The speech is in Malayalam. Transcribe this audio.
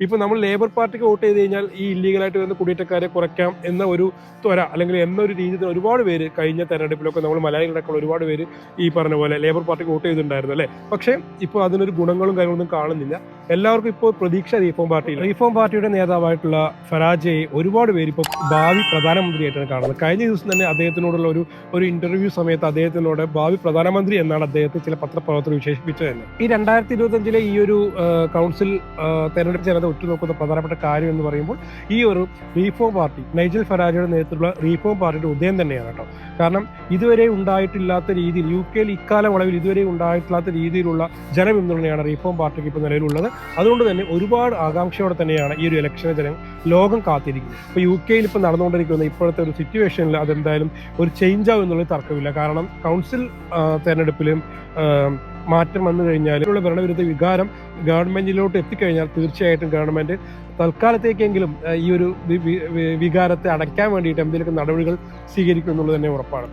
ഇപ്പോൾ നമ്മൾ ലേബർ പാർട്ടിക്ക് വോട്ട് ചെയ്ത് കഴിഞ്ഞാൽ ഈ ഇല്ലീഗലായിട്ട് വരുന്ന കുടിയേറ്റക്കാരെ കുറയ്ക്കാം എന്ന ഒരു ത്വര അല്ലെങ്കിൽ എന്നൊരു രീതിയിൽ ഒരുപാട് പേര് കഴിഞ്ഞ തെരഞ്ഞെടുപ്പിലൊക്കെ നമ്മൾ മലയാളികളടക്കമുള്ള ഒരുപാട് പേര് ഈ പറഞ്ഞ പോലെ ലേബർ പാർട്ടിക്ക് വോട്ട് ചെയ്തിട്ടുണ്ടായിരുന്നു അല്ലേ? പക്ഷേ ഇപ്പോൾ അതിനൊരു ഗുണങ്ങളും കാര്യങ്ങളൊന്നും കാണുന്നില്ല. എല്ലാവർക്കും ഇപ്പോൾ പ്രതീക്ഷ റീഫോം പാർട്ടി. റീഫോം പാർട്ടിയുടെ നേതാവായിട്ടുള്ള ഫരാജയെ ഒരുപാട് പേര് ഇപ്പോൾ ഭാവി പ്രധാനമന്ത്രിയായിട്ടാണ് കാണുന്നത്. കഴിഞ്ഞ ദിവസം തന്നെ അദ്ദേഹത്തിനോടുള്ള ഒരു ഒരു ഇന്റർവ്യൂ സമയത്ത് അദ്ദേഹത്തിനോട് ഭാവി പ്രധാനമന്ത്രി എന്നാണ് അദ്ദേഹത്തെ ചില പത്രപ്രവർത്തകർ വിശേഷിപ്പിച്ചത് തന്നെ ഈ രണ്ടായിരത്തി ഇരുപത്തഞ്ചിലെ ഈ ഒരു കൗൺസിൽ തെരഞ്ഞെടുപ്പ് ജനത ഉറ്റുനോക്കുന്ന പ്രധാനപ്പെട്ട കാര്യം എന്ന് പറയുമ്പോൾ ഈ ഒരു റീഫോം പാർട്ടി നൈജൽ ഫരാജയുടെ നേതൃത്വത്തിലുള്ള റീഫോം പാർട്ടിയുടെ ഉദയം തന്നെയാണ് കേട്ടോ. കാരണം ഇതുവരെ ഉണ്ടായിട്ടില്ലാത്ത രീതിയിൽ യു കെയിൽ ഇക്കാലം അളവിൽ ഇതുവരെ ഉണ്ടായിട്ടില്ലാത്ത രീതിയിലുള്ള ജനപിന്തുണയാണ് റീഫോം പാർട്ടിക്ക് ഇപ്പോൾ നിലവിലുള്ളത്. അതുകൊണ്ട് തന്നെ ഒരുപാട് ആകാംക്ഷയോടെ തന്നെയാണ് ഈ ഒരു ഇലക്ഷനെ ജനം ലോകം കാത്തിരിക്കുന്നത്. ഇപ്പോൾ യു കെയിൽ ഇപ്പോൾ നടന്നുകൊണ്ടിരിക്കുന്ന ഇപ്പോഴത്തെ ഒരു സിറ്റുവേഷനിൽ അതെന്തായാലും ഒരു ചേഞ്ച് ആവും എന്നുള്ളത് തർക്കമില്ല. കാരണം കൗൺസിൽ തെരഞ്ഞെടുപ്പിലും മാറ്റം വന്നു കഴിഞ്ഞാൽ ഉള്ള ഭരണവിരുദ്ധ വികാരം ഗവൺമെന്റിലോട്ട് എത്തിക്കഴിഞ്ഞാൽ തീർച്ചയായിട്ടും ഗവൺമെന്റ് തൽക്കാലത്തേക്കെങ്കിലും ഈ ഒരു വികാരത്തെ അടയ്ക്കാൻ വേണ്ടിയിട്ട് എന്തെങ്കിലും നടപടികൾ സ്വീകരിക്കും എന്നുള്ളത് തന്നെ ഉറപ്പാണ്.